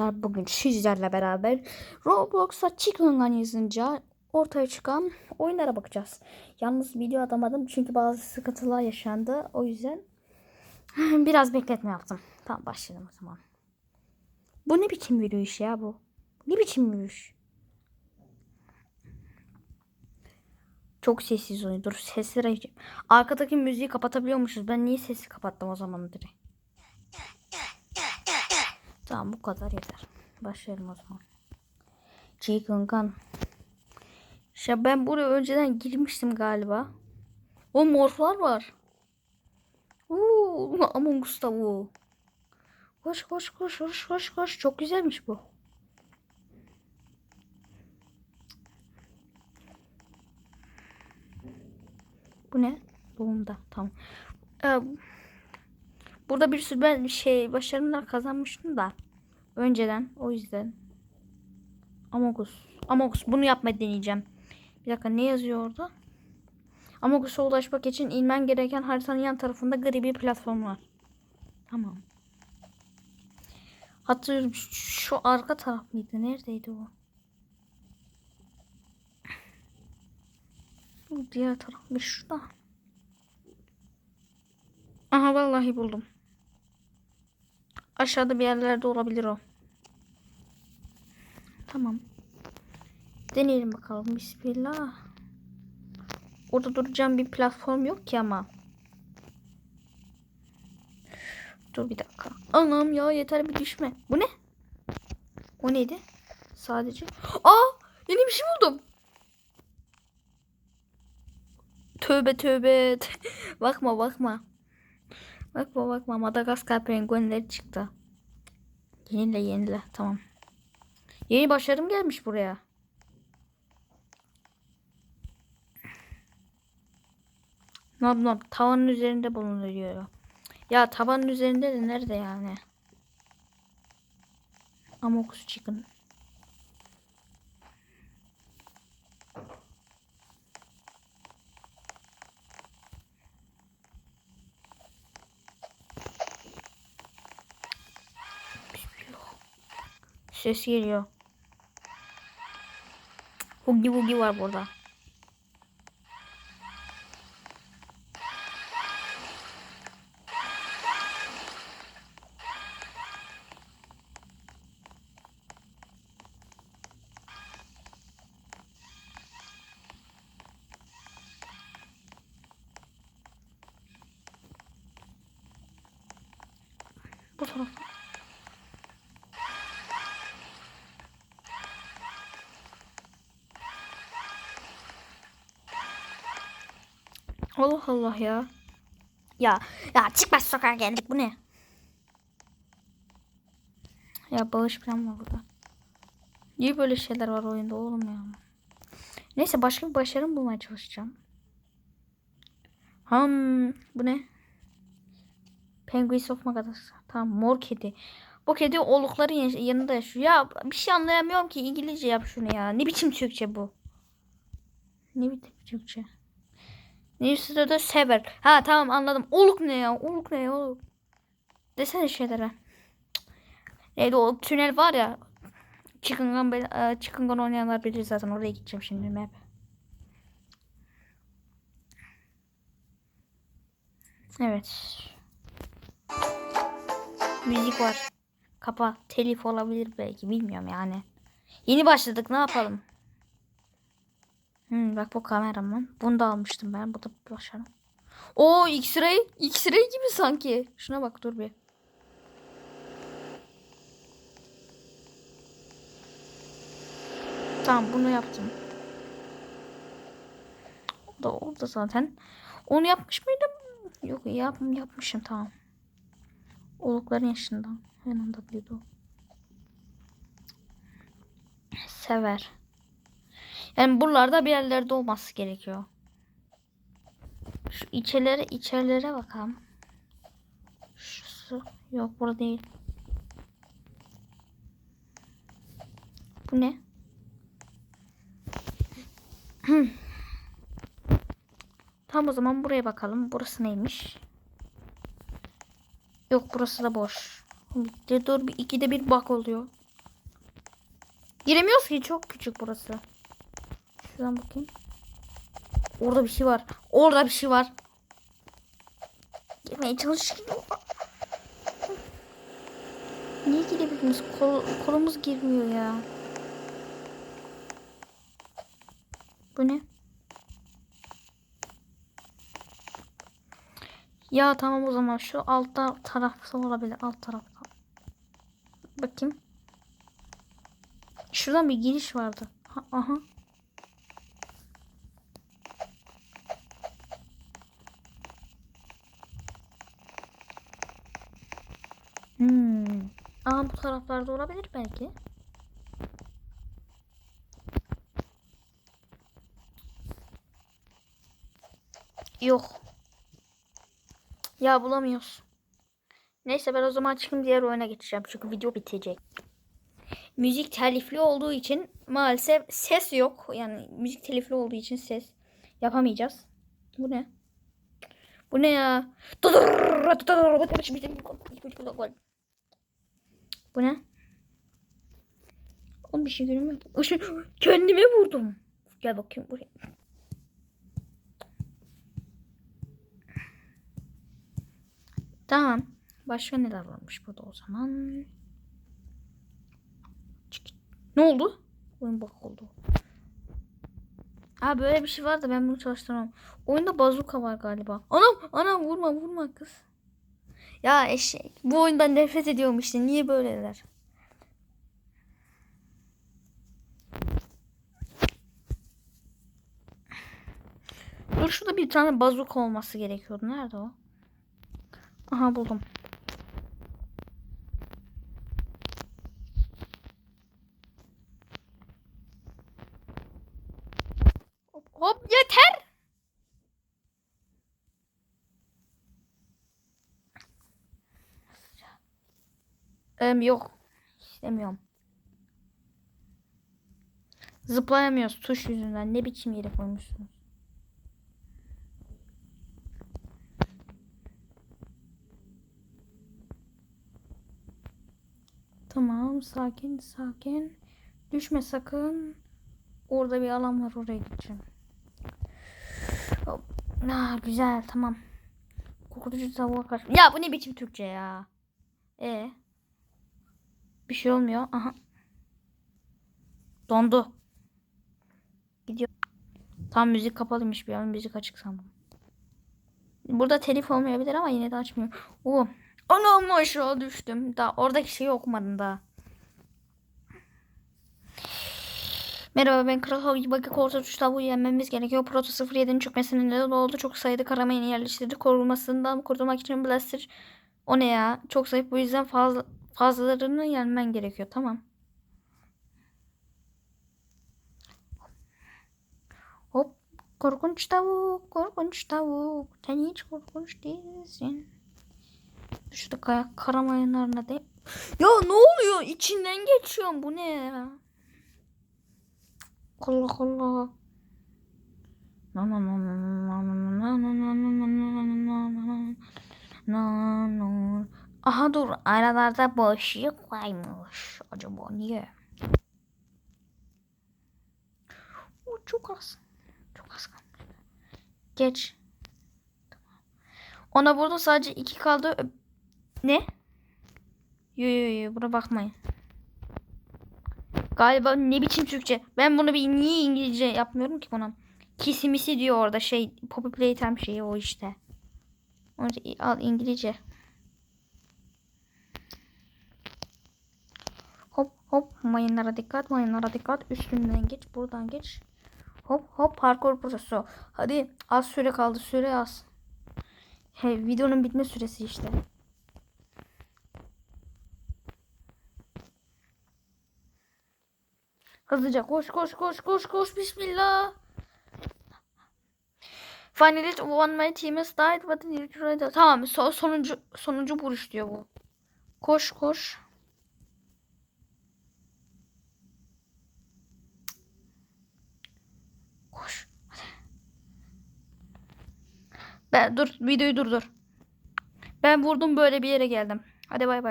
arkadaşlar bugün sizlerle beraber Roblox'a Chicken Gun ortaya çıkan oyunlara bakacağız. Yalnız video atamadım çünkü bazı sıkıntılar yaşandı. O yüzden biraz bekletme yaptım. Tamam başlayalım o zaman. Bu ne biçim yürüyüş ya bu? Ne biçim yürüyüş? Çok sessiz oyun. Dur sesleri açayım. Arkadaki müziği kapatabiliyormuşuz. Ben niye sesi kapattım o zaman direkt? Tamam bu kadar yeter. Başlayalım o zaman. Chicken Gun. Ya ben buraya önceden girmiştim galiba. O morflar var. Uuu Among Us tavuğu. Koş koş koş koş koş koş. Çok güzelmiş bu. Bu ne? Doğumda. Tamam. Ee, burada bir sürü ben şey başarımlar kazanmıştım da. Önceden. O yüzden. Amogus. Amogus. Bunu yapmayı deneyeceğim. Bir dakika ne yazıyor orada? Amogus'a ulaşmak için inmen gereken haritanın yan tarafında gri bir platform var. Tamam. Hatırlıyorum şu- arka taraf mıydı? Neredeydi o? Bu diğer taraf mı? Şurada. Aha vallahi buldum. Aşağıda bir yerlerde olabilir o. Tamam. Deneyelim bakalım. Bismillah. Orada duracağım bir platform yok ki ama. Dur bir dakika. Anam ya yeter bir düşme. Bu ne? O neydi? Sadece. Aa! Yeni bir şey buldum. Tövbe tövbe. bakma bakma. Bakma bakma. Madagaskar penguenleri çıktı. Yenile yenile. Tamam. Yeni başarım gelmiş buraya. Nob nob tavanın üzerinde bulunuyor. Ya tavanın üzerinde de nerede yani? Amokus chicken. Ses geliyor. Hugi Hugi var burada. Bu tarafta. Allah Allah ya. Ya ya çıkmaz sokağa geldik bu ne? Ya bağış falan var burada. Niye böyle şeyler var oyunda oğlum ya? Neyse başka bir başarım bulmaya çalışacağım. Ham bu ne? Penguins of Madagascar. Tamam mor kedi. Bu kedi olukların yanında yaşıyor. Ya bir şey anlayamıyorum ki İngilizce yap şunu ya. Ne biçim Türkçe bu? Ne biçim Türkçe? Ne sırada sever. Ha tamam anladım. Oluk ne ya? Oluk ne ya? Oluk. Desene şeylere. Neydi o tünel var ya. Gun, be- e, oynayanlar bilir zaten. Oraya gideceğim şimdi map. Evet. Müzik var. Kapa. Telif olabilir belki. Bilmiyorum yani. Yeni başladık. Ne yapalım? Hmm, bak bu kameraman. Bunu da almıştım ben. Bu da başarım. O X-ray. X-ray gibi sanki. Şuna bak dur bir. Tamam bunu yaptım. O da orada zaten. Onu yapmış mıydım? Yok yap, yapmışım tamam. Olukların yaşında. Yanında büyüdü o. Sever. Yani buralarda bir yerlerde olması gerekiyor. Şu içerilere içerilere bakalım. Şusu yok burada değil. Bu ne? Tamam o zaman buraya bakalım. Burası neymiş? Yok burası da boş. Dur bir ikide bir bak oluyor. Giremiyoruz ki çok küçük burası. Şuradan bakayım. Orada bir şey var. Orada bir şey var. Girmeye çalışıyorum. Niye girebildiniz? Kol, kolumuz girmiyor ya. Bu ne? Ya tamam o zaman şu altta tarafta olabilir. Alt tarafta. Bakayım. Şuradan bir giriş vardı. Ha, aha. Hmm. Aa bu taraflarda olabilir belki. Yok. Ya bulamıyoruz. Neyse ben o zaman çıkayım diğer oyuna geçeceğim. Çünkü video bitecek. Müzik telifli olduğu için maalesef ses yok. Yani müzik telifli olduğu için ses yapamayacağız. Bu ne? Bu ne ya? Bu ne? Oğlum bir şey görünmüyor. Işın- Kendime vurdum. Gel bakayım buraya. Tamam. Başka neler varmış burada o zaman? Ne oldu? Oyun bak oldu. Aa böyle bir şey var da ben bunu çalıştıramam. Oyunda bazuka var galiba. Anam anam vurma vurma kız. Ya eşek. Bu oyundan nefret ediyorum işte. Niye böyleler? Dur şurada bir tane bazuka olması gerekiyordu. Nerede o? Aha buldum. Hop, hop yeter. Em, yok. İstemiyorum. Zıplayamıyoruz tuş yüzünden. Ne biçim yere koymuşsunuz? Tamam sakin sakin. Düşme sakın. Orada bir alan var oraya gideceğim. Hop. Ah, güzel tamam. Korkutucu tavuğa karşı. Ya bu ne biçim Türkçe ya? E Bir şey olmuyor. Aha. Dondu. Gidiyor. Tam müzik kapalıymış bir an müzik açık sandım. Burada telif olmayabilir ama yine de açmıyor. Oo. Anam aşağı düştüm. Daha oradaki şeyi okumadım daha. Merhaba ben Kral Hobi Bakı Korsa Tuş tavuğu yenmemiz gerekiyor. Proto 07'nin çökmesinin neden oldu. Çok sayıda karamayını yerleştirdi. Korumasından kurtulmak için Blaster o ne ya? Çok zayıf bu yüzden fazla fazlalarını yenmen gerekiyor. Tamam. Hop. Korkunç tavuk. Korkunç tavuk. Sen hiç korkunç değilsin. Şurada kaya, kara mayınlarına değil. Ya ne oluyor? İçinden geçiyorum. Bu ne ya? Allah Allah. Na na na Aha dur aralarda boşluk varmış. Acaba niye? O çok az. Çok az kalmış. Geç. Tamam. Ona burada sadece iki kaldı. Ne? Yo yo yo buna bakmayın. Galiba ne biçim Türkçe. Ben bunu bir niye İngilizce yapmıyorum ki buna? Kisimisi diyor orada şey. Poppy Playtime şeyi o işte. Onu al İngilizce. Hop mayınlara dikkat mayınlara dikkat üstünden geç buradan geç. Hop hop parkur burası. Hadi az süre kaldı süre az. He, videonun bitme süresi işte. Hızlıca koş koş koş koş koş bismillah. Finally one my team has died but the Tamam so, sonuncu sonuncu vuruş diyor bu. Koş koş. Koş. Ben dur videoyu durdur. Ben vurdum böyle bir yere geldim. Hadi bay bay.